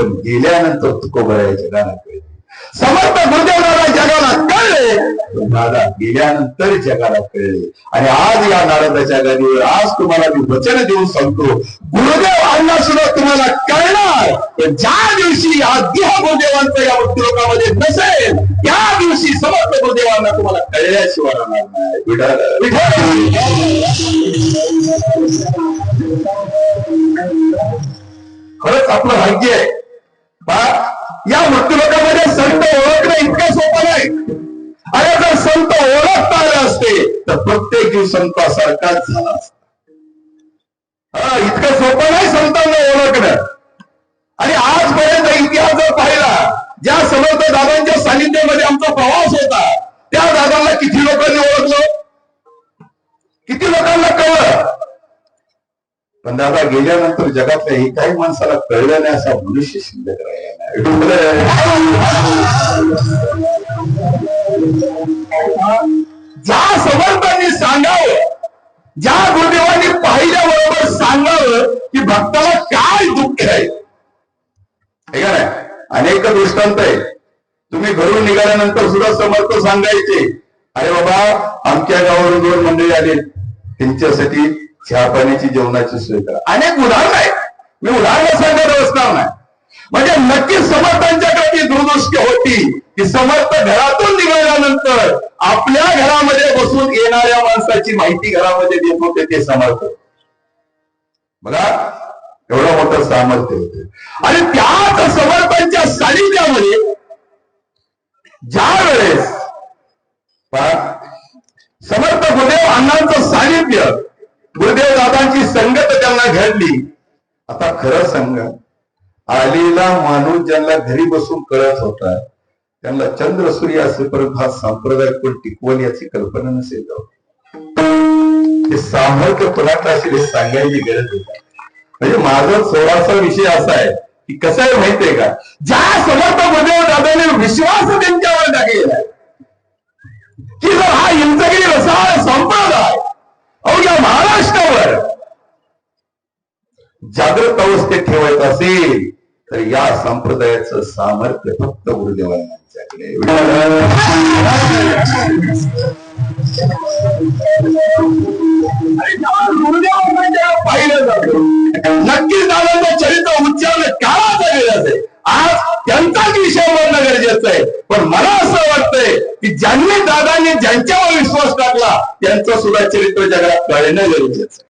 पण गेल्यानंतर तुकोबराया जगाला कळले समर्थ गुरुदेवराला जगाला कळले पण दादा गेल्यानंतर जगाला कळले आणि आज या नारदाच्या गादीवर आज तुम्हाला मी वचन देऊन सांगतो गुरुदेव अण्णा सुद्धा तुम्हाला कळणार पण ज्या दिवशी आद्य गुरुदेवांचं या उद्योगामध्ये नसेल त्या दिवशी समर्थ गुरुदेवांना तुम्हाला कळल्याशिवाय राहणार नाही. खरंच आपलं भाग्य आहे. या मृत्यू लोकांमध्ये संत ओळखणं इतकं सोपं नाही. अरे जर संत ओळखता आले असते तर प्रत्येक जीव संतासारखाच झाला असता. हा, इतकं सोपं नाही संतांना ओळखणं. आणि आजपर्यंत इतिहास जर पाहिला ज्या समर्थ दादांच्या सानिध्यामध्ये आमचा प्रवास होता त्या दादांना किती लोकांनी ओळखलं? किती लोक पण दादा गेल्यानंतर जगातल्या एकाही माणसाला कळलं नाही असा मनुष्य शिल्लक ज्या समर्थांनी सांगावं ज्या गुरुदेवांनी पाहिल्याबरोबर सांगावं की भक्ताला काय दुःख आहे. हे का नाही अनेक दृष्टांत आहे. तुम्ही घरून निघाल्यानंतर सुद्धा समर्थ सांगायचे. अरे बाबा आमच्या गावावरून दोन मंडळी आले. त्यांच्यासाठी चहा पाण्याची जेवणाची सोय करा. अनेक उदाहरण आहे मी उदाहरण सांगत असणार नाही. म्हणजे नक्कीच समर्थांच्याकडे ती दुर्दृष्टी होती की समर्थ घरातून निघाल्यानंतर आपल्या घरामध्ये बसून येणाऱ्या माणसाची माहिती घरामध्ये देत होते ते समर्थ. बघा एवढं मोठं सामर्थ्य होते. आणि त्याच समर्थांच्या सानिध्यामध्ये ज्या वेळेस समर्थ गुदेव अण्णांचं सानिध्य गुरुदेव दादांची संगत त्यांना घडली. आता खरं सांगा आलेला माणूस ज्यांना घरी बसून कळत होता त्यांना चंद्र सूर्य असेपर्यंत हा संप्रदाय कोण टिकवण याची कल्पना नसेल ते सामर्थ्य कोणाचं असेल हे सांगायची गरज होती म्हणजे माझा सोळाचा विषय असा आहे की कसं आहे माहितीये का? ज्या समर्थ गुरुदेव दादाने विश्वास त्यांच्यावर टाकलेला आहे की जर हा जागृत अवस्थेत ठेवायचं असेल तर या संप्रदायाचं सामर्थ्य फक्त गुरुदेवांच्याकडे पाहिलं जातं. नक्कीच दादांचं चरित्र उच्चारण काळाचं गेलं असेल. आज त्यांचाच विषय बोलणं गरजेचं आहे. पण मला असं वाटतंय की ज्यांनी दादांनी ज्यांच्यावर विश्वास टाकला त्यांचं सुद्धा चरित्र जगात कळणं गरजेचं आहे.